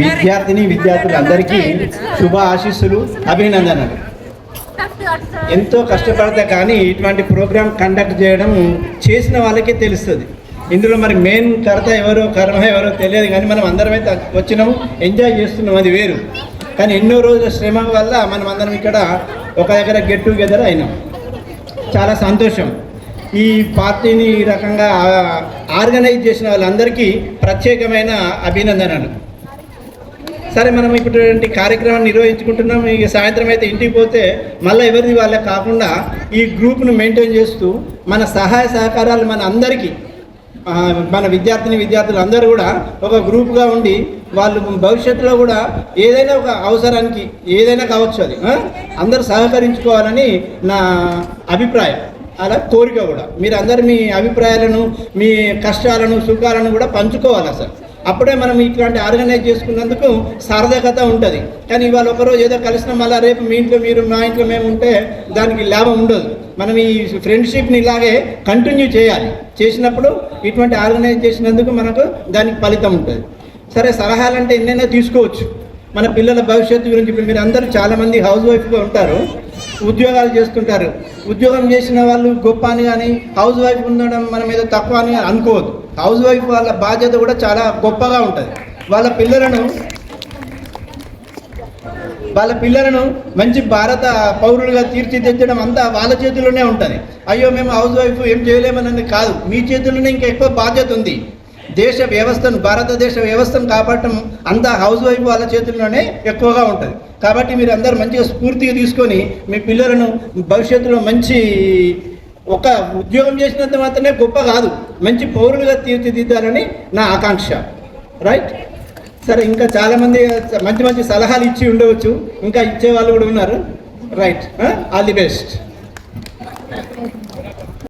విద్యార్థిని విద్యార్థులందరికీ శుభ ఆశీస్సులు అభినందనలు. ఎంతో కష్టపడితే కానీ ఇటువంటి ప్రోగ్రాం కండక్ట్ చేయడం చేసిన వాళ్ళకే తెలుస్తుంది. ఇందులో మరి మెయిన్ కర్త ఎవరో కర్మ ఎవరో తెలియదు కానీ మనం అందరం అయితే వచ్చినాము ఎంజాయ్ చేస్తున్నాం అది వేరు. కానీ ఎన్నో రోజుల శ్రమ వల్ల మనం అందరం ఇక్కడ ఒక దగ్గర గెట్ టుగెదర్ అయినాం. చాలా సంతోషం. ఈ పార్టీని ఈ రకంగా ఆర్గనైజ్ చేసిన వాళ్ళందరికీ ప్రత్యేకమైన అభినందనలు. సరే మనం ఇప్పుడు కార్యక్రమాన్ని నిర్వహించుకుంటున్నాం. ఇక సాయంత్రం అయితే ఇంటికి పోతే మళ్ళీ ఎవరిది వాళ్ళే కాకుండా ఈ గ్రూప్ను మెయింటైన్ చేస్తూ మన సహాయ సహకారాలు మన అందరికీ మన విద్యార్థిని విద్యార్థులు అందరూ కూడా ఒక గ్రూప్గా ఉండి వాళ్ళు భవిష్యత్తులో కూడా ఏదైనా ఒక అవసరానికి ఏదైనా కావచ్చు అది అందరూ సహకరించుకోవాలని నా అభిప్రాయం. అలా కోరిక కూడా. మీరు అందరు మీ అభిప్రాయాలను మీ కష్టాలను సుఖాలను కూడా పంచుకోవాలి అసలు. అప్పుడే మనం ఇట్లాంటి ఆర్గనైజ్ చేసుకున్నందుకు సరదాగత ఉంటుంది. కానీ ఇవాళ ఒకరోజు ఏదో కలిసిన మళ్ళీ రేపు మీ ఇంట్లో మీరు మా ఇంట్లో మేము ఉంటే దానికి లాభం ఉండదు. మనం ఈ ఫ్రెండ్షిప్ని ఇలాగే కంటిన్యూ చేయాలి. చేసినప్పుడు ఇటువంటి ఆర్గనైజ్ చేసినందుకు మనకు దానికి ఫలితం ఉంటుంది. సరే సలహాలు అంటే ఎన్నైనా తీసుకోవచ్చు. మన పిల్లల భవిష్యత్తు గురించి ఇప్పుడు మీరు అందరూ చాలామంది హౌస్ వైఫ్గా ఉంటారు. ఉద్యోగాలు చేస్తుంటారు. ఉద్యోగం చేసిన వాళ్ళు గొప్ప అని కానీ హౌస్ వైఫ్ ఉండడం మనం ఏదో తక్కువ అని అనుకోవద్దు. హౌస్ వైఫ్ వాళ్ళ బాధ్యత కూడా చాలా గొప్పగా ఉంటుంది. వాళ్ళ పిల్లలను వాళ్ళ పిల్లలను మంచి భారత పౌరులుగా తీర్చిదిద్దడం అంతా వాళ్ళ చేతిలోనే ఉంటుంది. అయ్యో మేము హౌస్ వైఫ్ ఏం చేయలేమన్నది కాదు. మీ చేతిలోనే ఇంకా ఎక్కువ బాధ్యత ఉంది. దేశ వ్యవస్థను భారతదేశ వ్యవస్థను కాపాడటం అంతా హౌస్ వైఫ్ వాళ్ళ చేతుల్లోనే ఎక్కువగా ఉంటుంది. కాబట్టి మీరు అందరూ మంచిగా స్ఫూర్తిగా తీసుకొని మీ పిల్లలను భవిష్యత్తులో మంచి ఒక ఉద్యోగం చేసినంత మాత్రమే గొప్ప కాదు మంచి పౌరులుగా తీర్చిదిద్దాలని నా ఆకాంక్ష. రైట్ సరే ఇంకా చాలామంది మంచి మంచి సలహాలు ఇచ్చి ఉండవచ్చు. ఇంకా ఇచ్చే వాళ్ళు కూడా ఉన్నారు. Right all the best